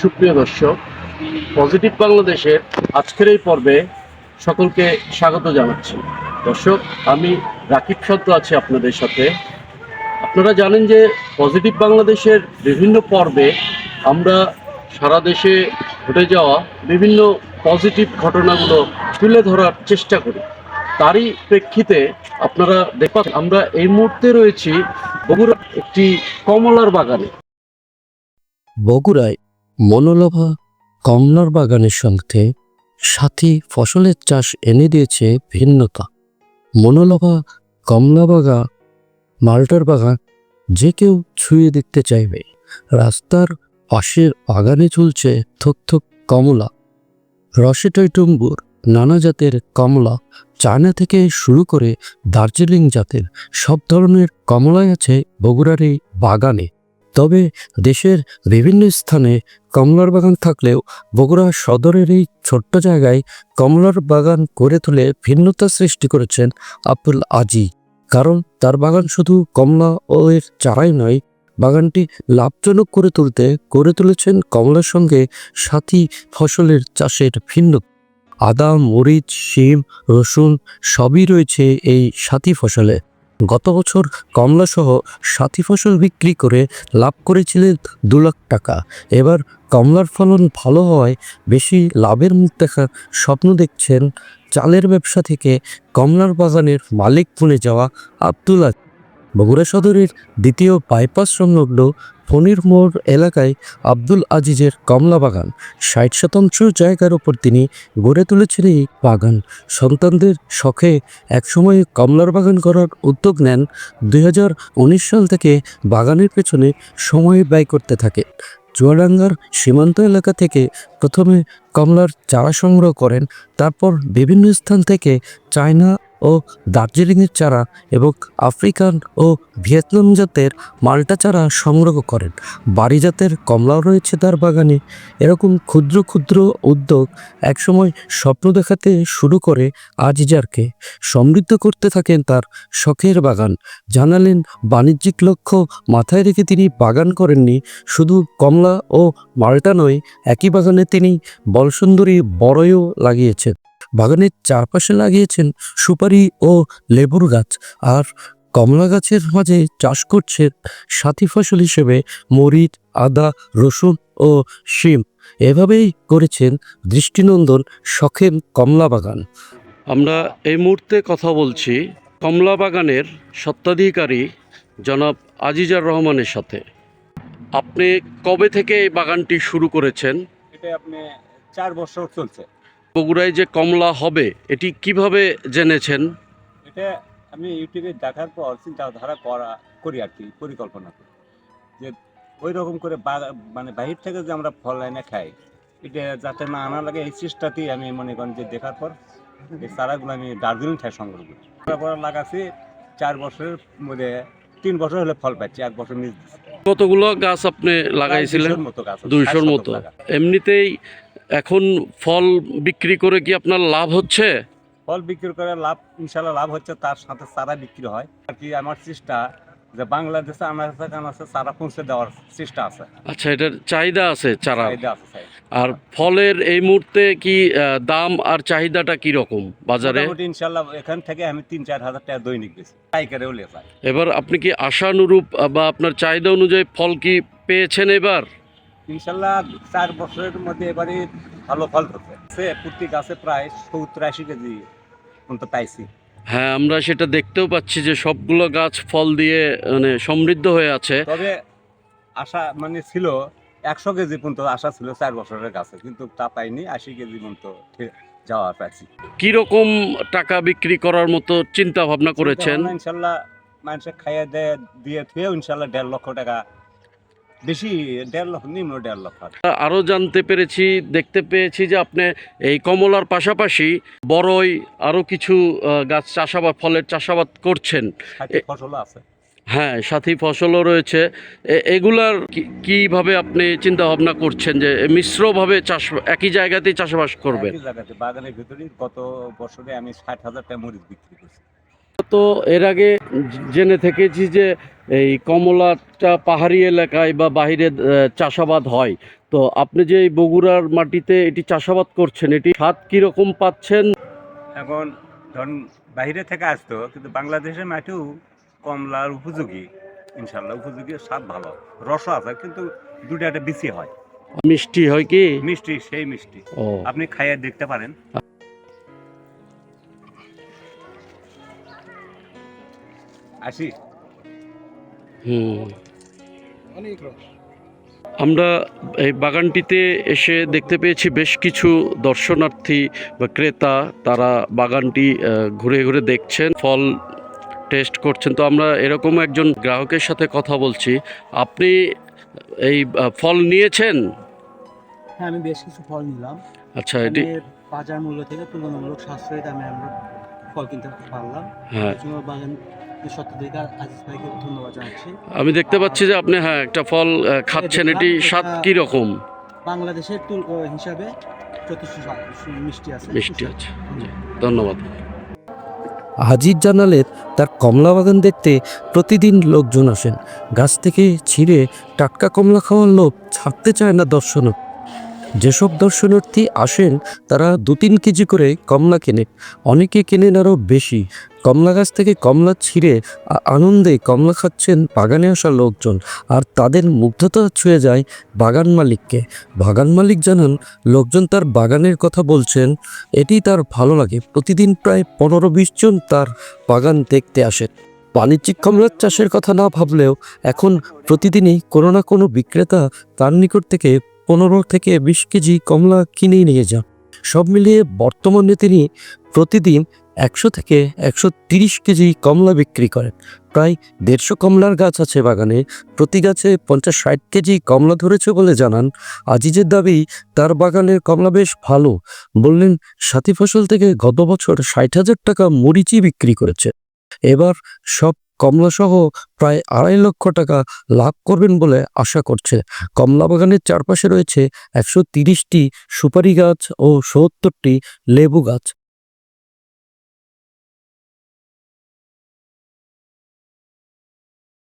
সুপ্রিয় দর্শক পজিটিভ বাংলাদেশের আজকের এই পর্বে সকলকে স্বাগত জানাচ্ছি। দর্শক, আমি রাকিব সদ্দ আছি আপনাদের সাথে। আপনারা জানেন যে পজিটিভ বাংলাদেশের বিভিন্ন পর্বে আমরা সারা দেশে ঘটে যাওয়া বিভিন্ন পজিটিভ ঘটনাগুলো তুলে ধরার চেষ্টা করি। তারই প্রেক্ষিতে আপনারা দেখতে আমরা এই মুহূর্তে রয়েছি বগুড়া একটি কমলার বাগানে। বগুড়ায় মনোলভা কমলার বাগানের সঙ্গে সাথী ফসলের চাষ এনে দিয়েছে ভিন্নতা। মনোলভা কমলা বাগান, মাল্টার বাগান যে কেউ ছুঁয়ে দেখতে চাইবে। রাস্তার পাশের বাগানে চলছে থোক থোক কমলা। রসে টইটুম্বুর নানা জাতের কমলা চায়না থেকে শুরু করে দার্জিলিং জাতের সব ধরনের কমলাই আছে বগুড়ার এই বাগানে। তবে দেশের বিভিন্ন স্থানে কমলার বাগান থাকলেও বগুড়া সদরের এই ছোট্ট জায়গায় কমলার বাগান করে তুলে ভিন্নতা সৃষ্টি করেছেন আব্দুল আজি কারণ তার বাগান শুধু কমলা ও এর চারাই নয়, বাগানটি লাভজনক করে তুলতে করে তুলেছেন কমলার সঙ্গে সাথী ফসলের চাষের ভিন্ন। আদা, মরিচ, শিম, রসুন সবই রয়েছে এই সাথী ফসলে। গত বছর কমলাসহ সাথী ফসল বিক্রি করে লাভ করেছিলেন দু লাখ টাকা। এবার কমলার ফলন ভালো হওয়ায় বেশি লাভের মুখ দেখার স্বপ্ন দেখছেন চালের ব্যবসা থেকে কমলার বাগানের মালিক বনে যাওয়া আবদুল্লা বগুড়া সদরের দ্বিতীয় বাইপাস সংলগ্ন ফণির মোড় এলাকায় আব্দুল আজিজের কমলা বাগান। ষাট শতাংশ জায়গার ওপর তিনি গড়ে তুলেছেন এই বাগান। সন্তানদের শখে একসময় কমলার বাগান করার উদ্যোগ নেন। দুই হাজার উনিশ সাল থেকে বাগানের পেছনে সময় ব্যয় করতে থাকে। চুয়াডাঙ্গার সীমান্ত এলাকা থেকে প্রথমে কমলার চারা সংগ্রহ করেন। তারপর বিভিন্ন স্থান থেকে চায়না ও দার্জিলিংয়ের চারা এবং আফ্রিকান ও ভিয়েতনাম জাতের মাল্টা চারা সংগ্রহ করেন। বাড়ি জাতের কমলাও রয়েছে তার বাগানে। এরকম ক্ষুদ্র ক্ষুদ্র উদ্যোগ একসময় স্বপ্ন দেখাতে শুরু করে আজিজারকে। সমৃদ্ধ করতে থাকেন তার শখের বাগান। জানালেন, বাণিজ্যিক লক্ষ্য মাথায় রেখে তিনি বাগান করেননি। শুধু কমলা ও মাল্টা নয়, একই বাগানে তিনি বলসুন্দরী বড়ইও লাগিয়েছেন। বাগানের চারপাশে লাগিয়েছেন সুপারি ও লেবুর গাছ। আর কমলা গাছের মাঝে চাষ করছেন সাথী ফসল হিসেবে মরিচ আদা রসুন ও শিম। এভাবেই করেছেন দৃষ্টিনন্দন শখের কমলা বাগান। আমরা এই মুহূর্তে কথা বলছি কমলা বাগানের স্বত্বাধিকারী জনাব আজিজার রহমানের সাথে। আপনি কবে থেকে এই বাগানটি শুরু করেছেন? এটা আপনি চার বছর চলছে। বগুড়ায় যে কমলা হবে এটি কীভাবে জেনেছেন? এটা আমি ইউটিউবে দেখার পর চিন্তাধারা করা করি আর কি পরিকল্পনা করি। যে ওই রকম করে মানে বাহির থেকে যে আমরা ফল এনে খাই এটা যাতে না আনা লাগে এই চেষ্টাতেই আমি মনে করেন যে দেখার পর এই চারাগুলো আমি দার্জিলিং থেকে সংগ্রহ করি। তারপর লাগাচ্ছি চার বছরের মধ্যে তিন বছর হলে ফল পাচ্ছি এক বছর মিস কতগুলো গাছ আপনি লাগাইছিলেন? দুইশোর মতো। এমনিতেই এখন ফল বিক্রি করে কি আপনার লাভ হচ্ছে? ফল বিক্রি করে লাভ ইনশাল্লাহ লাভ হচ্ছে তার সাথে চারা বিক্রি হয়। আর কি আমার চেষ্টা যে বাংলাদেশে আমার কাছে চারা পৌঁছে দেওয়ার চেষ্টা আছে। আচ্ছা এটার চাহিদা আছে চারা চাহিদা আছে আর ফলের এই মুহূর্তে কি দাম আর চাহিদাটা কি রকম বাজারে? ইনশাল্লাহ এখান থেকে আমি তিন চার হাজার টাকা দৈনিক বেশি পাইকারেও লে পাই এবার আপনি কি আশানুরূপ বা আপনার চাহিদা অনুযায়ী ফল কি পেয়েছেন এবার? ইনশাল্লাহ চার বছরের মধ্যে এবারে ভালো ফল হচ্ছে সে প্রতি গাছে প্রায় সত্তর আশি কেজি পর্যন্ত পাইছি। হ্যাঁ আমরা সেটা দেখতেও পাচ্ছি যে সবগুলো গাছ ফল দিয়ে মানে সমৃদ্ধ হয়ে আছে। তবে আশা মানে ছিল একশো কেজি পর্যন্ত আশা ছিল চার বছরের গাছে কিন্তু তা পাইনি আশি কেজি পর্যন্ত যাওয়া পাইছি। কি রকম টাকা বিক্রি করার মতো চিন্তা ভাবনা করেছেন? ইনশাল্লাহ মানুষের খাইয়ে দেয় দিয়ে ইনশাল্লাহ দেড় লক্ষ টাকা বেশি দেড় লক্ষ নিম্ন দেড় লক্ষ আরও জানতে পেরেছি দেখতে পেয়েছি যে আপনি এই কমলার পাশাপাশি বড়ই আরও কিছু গাছ চাষাবাদ ফলের চাষাবাদ করছেন। সাথে ফসলও আছে। হ্যাঁ সাথী ফসলও রয়েছে। এগুলার কীভাবে আপনি চিন্তা ভাবনা করছেন যে মিশ্রভাবে চাষ একই জায়গাতেই চাষবাস করবেন? বাগানের ভিতরে গত বছরে আমি ষাট হাজার টাকা মরিচ বিক্রি করছি। তো এর আগে জেনে থেকেছি যে এই কমলাটা পাহাড়ি এলাকায় বা আহ, চাষাবাদ হয়। তো আপনি যে এই বগুড়ার মাটিতে এটি চাষাবাদ করছেন এটি স্বাদ কীরকম পাচ্ছেন? এখন ধরুন বাইরে থেকে আসতো কিন্তু বাংলাদেশের মাটিও কমলার উপযোগী ইনশাল্লাহ উপযোগী স্বাদ ভালো রসও আছে কিন্তু দুটো একটা বেশি হয়। মিষ্টি হয় কি? মিষ্টি সেই মিষ্টি। আপনি খাইয়ে দেখতে পারেন। আসি। হুম। আমরা এই বাগানটিতে এসে দেখতে পেয়েছি বেশ কিছু দর্শনার্থী বা ক্রেতা তারা বাগানটি ঘুরে ঘুরে দেখছেন ফল টেস্ট করছেন। তো আমরা এরকম একজন গ্রাহকের সাথে কথা বলছি। আপনি এই ফল নিয়েছেন? হ্যাঁ আমি বেশ কিছু ফল নিলাম। আচ্ছা এটি বাজার মূল্য থেকে তুলনামূলক সাশ্রয়ী দামে আমরা ফল কিনতে পারলাম। হ্যাঁ। বাগান সত্যাধিকার আজিজ ভাইকে ধন্যবাদ জানাচ্ছি। আমি দেখতে পাচ্ছি যে আপনি হ্যাঁ একটা ফল খাচ্ছেন এটি স্বাদ কীরকম? বাংলাদেশের তুল হিসাবে মিষ্টি আছে। মিষ্টি আছে। জি, ধন্যবাদ। হাজির জানালেন তার কমলা বাগান দেখতে প্রতিদিন লোকজন আসেন। গাছ থেকে ছিঁড়ে টাটকা কমলা খাওয়ার লোভ ছাড়তে চায় না দর্শনক। যেসব দর্শনার্থী আসেন, তারা দু তিন কেজি করে কমলা কেনে। অনেকে কেনেন আরও বেশি। কমলা গাছ থেকে কমলা ছিঁড়ে আনন্দে কমলা খাচ্ছেন বাগানে আসা লোকজন। আর তাদের মুগ্ধতা ছুঁয়ে যায় বাগান মালিককে। বাগান মালিক জানান, লোকজন তার বাগানের কথা বলছেন, এটি তার ভালো লাগে। প্রতিদিন প্রায় পনেরো বিশ জন তার বাগান দেখতে আসেন। বাণিজ্যিক কমলার চাষের কথা না ভাবলেও এখন প্রতিদিনই কোনো না কোনো বিক্রেতা তার নিকট থেকে পনেরো থেকে বিশ কেজি কমলা কিনেই নিয়ে যান। সব মিলিয়ে বর্তমানে তিনি প্রতিদিন একশো থেকে একশো তিরিশ কেজি কমলা বিক্রি করেন। প্রায় দেড়শো কমলার গাছ আছে বাগানে। প্রতি গাছে পঞ্চাশ ষাট কেজি কমলা ধরেছে বলে জানান আজিজের দাবি, তার বাগানের কমলা বেশ ভালো। বললেন, সাথী ফসল থেকে গত বছর ষাট হাজার টাকা মরিচি বিক্রি করেছে। এবার সব কমলা সহ প্রায় আড়াই লক্ষ টাকা লাভ করবেন বলে আশা করছে। কমলা বাগানের চারপাশে রয়েছে একশো তিরিশটি সুপারি গাছ ও সত্তরটি লেবু গাছ।